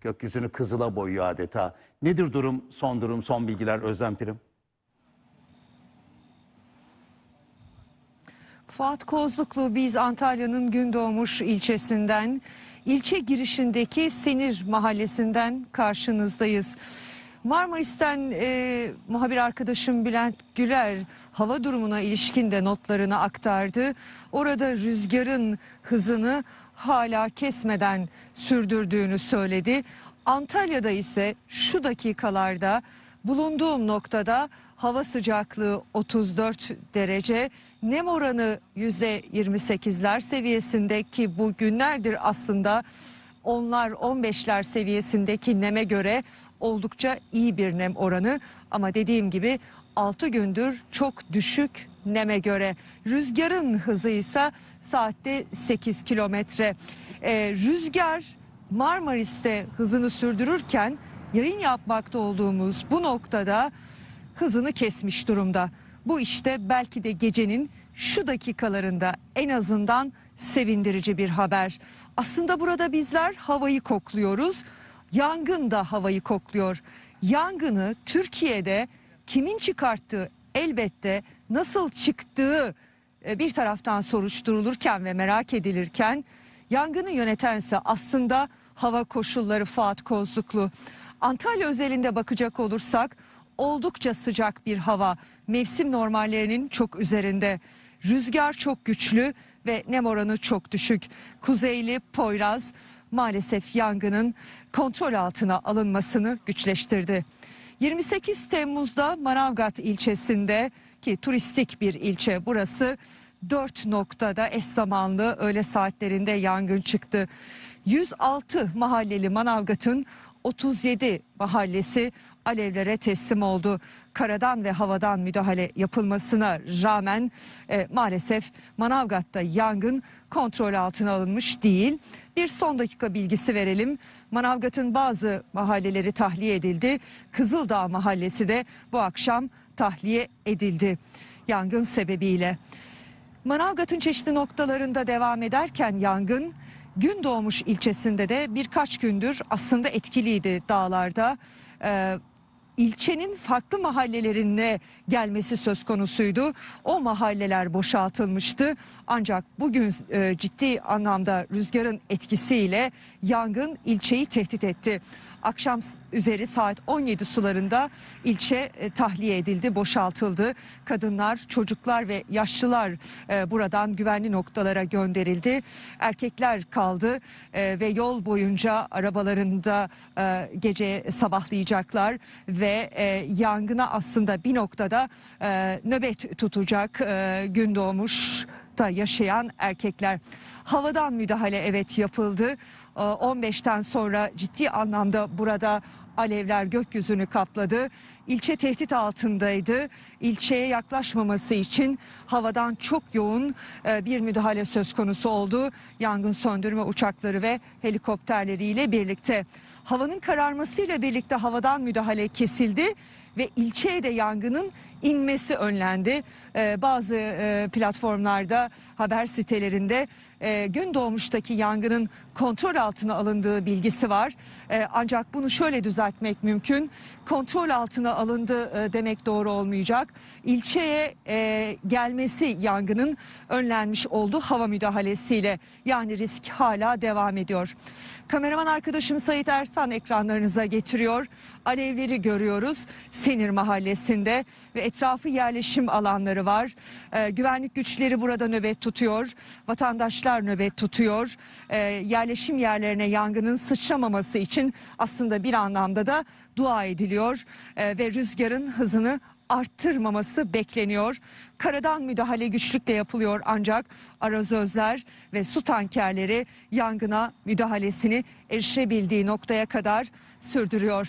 gökyüzünü kızıla boyuyor adeta. Nedir durum, son durum, son bilgiler Özlem Pirim? Fuat Kozluklu biz Antalya'nın Gündoğmuş ilçesinden ilçe girişindeki Senir mahallesinden karşınızdayız. Marmaris'ten e, muhabir arkadaşım Bülent Güler hava durumuna ilişkin de notlarını aktardı. Orada rüzgarın hızını hala kesmeden sürdürdüğünü söyledi. Antalya'da ise şu dakikalarda bulunduğum noktada hava sıcaklığı 34 derece, nem oranı %28'ler seviyesinde ki bu günlerdir aslında onlar 15'ler seviyesindeki neme göre oldukça iyi bir nem oranı ama dediğim gibi 6 gündür çok düşük neme göre. Rüzgarın hızı ise saatte 8 kilometre. Ee, rüzgar Marmaris'te hızını sürdürürken yayın yapmakta olduğumuz bu noktada hızını kesmiş durumda. Bu işte belki de gecenin şu dakikalarında en azından sevindirici bir haber. Aslında burada bizler havayı kokluyoruz. Yangın da havayı kokluyor. Yangını Türkiye'de kimin çıkarttığı elbette nasıl çıktığı e, bir taraftan soruşturulurken ve merak edilirken yangını yönetense aslında hava koşulları Fuat Kozluklu. Antalya özelinde bakacak olursak oldukça sıcak bir hava. Mevsim normallerinin çok üzerinde. Rüzgar çok güçlü ve nem oranı çok düşük. Kuzeyli Poyraz maalesef yangının kontrol altına alınmasını güçleştirdi. 28 Temmuz'da Manavgat ilçesinde ki turistik bir ilçe burası 4 noktada eş zamanlı öğle saatlerinde yangın çıktı. 106 mahalleli Manavgat'ın 37 mahallesi alevlere teslim oldu. Karadan ve havadan müdahale yapılmasına rağmen e, maalesef Manavgat'ta yangın kontrol altına alınmış değil. Bir son dakika bilgisi verelim. Manavgat'ın bazı mahalleleri tahliye edildi. Kızıldağ mahallesi de bu akşam tahliye edildi yangın sebebiyle. Manavgat'ın çeşitli noktalarında devam ederken yangın Gündoğmuş ilçesinde de birkaç gündür aslında etkiliydi dağlarda. Ee, ilçenin farklı mahallelerine gelmesi söz konusuydu. O mahalleler boşaltılmıştı. Ancak bugün e, ciddi anlamda rüzgarın etkisiyle yangın ilçeyi tehdit etti. Akşam üzeri saat 17 sularında ilçe e, tahliye edildi, boşaltıldı. Kadınlar, çocuklar ve yaşlılar e, buradan güvenli noktalara gönderildi. Erkekler kaldı e, ve yol boyunca arabalarında gece sabahlayacaklar ve yangına aslında bir noktada nöbet tutacak gün doğmuş da yaşayan erkekler. Havadan müdahale evet yapıldı. Ee, 15'ten sonra ciddi anlamda burada alevler gökyüzünü kapladı. İlçe tehdit altındaydı. İlçeye yaklaşmaması için havadan çok yoğun e, bir müdahale söz konusu oldu. Yangın söndürme uçakları ve helikopterleriyle birlikte. Havanın kararmasıyla birlikte havadan müdahale kesildi ve ilçeye de yangının inmesi önlendi. Ee, bazı e, platformlarda, haber sitelerinde e, gün doğmuştaki yangının kontrol altına alındığı bilgisi var. E, ancak bunu şöyle düzeltmek mümkün. Kontrol altına alındı e, demek doğru olmayacak. İlçeye e, gelmesi yangının önlenmiş olduğu hava müdahalesiyle. Yani risk hala devam ediyor. Kameraman arkadaşım Sait Ersan ekranlarınıza getiriyor. Alevleri görüyoruz. Senir mahallesinde ve etrafı yerleşim alanları var. Ee, güvenlik güçleri burada nöbet tutuyor. Vatandaşlar nöbet tutuyor. Ee, yerleşim yerlerine yangının sıçramaması için aslında bir anlamda da dua ediliyor. Ee, ve rüzgarın hızını arttırmaması bekleniyor. Karadan müdahale güçlükle yapılıyor ancak arazözler ve su tankerleri yangına müdahalesini erişebildiği noktaya kadar sürdürüyor.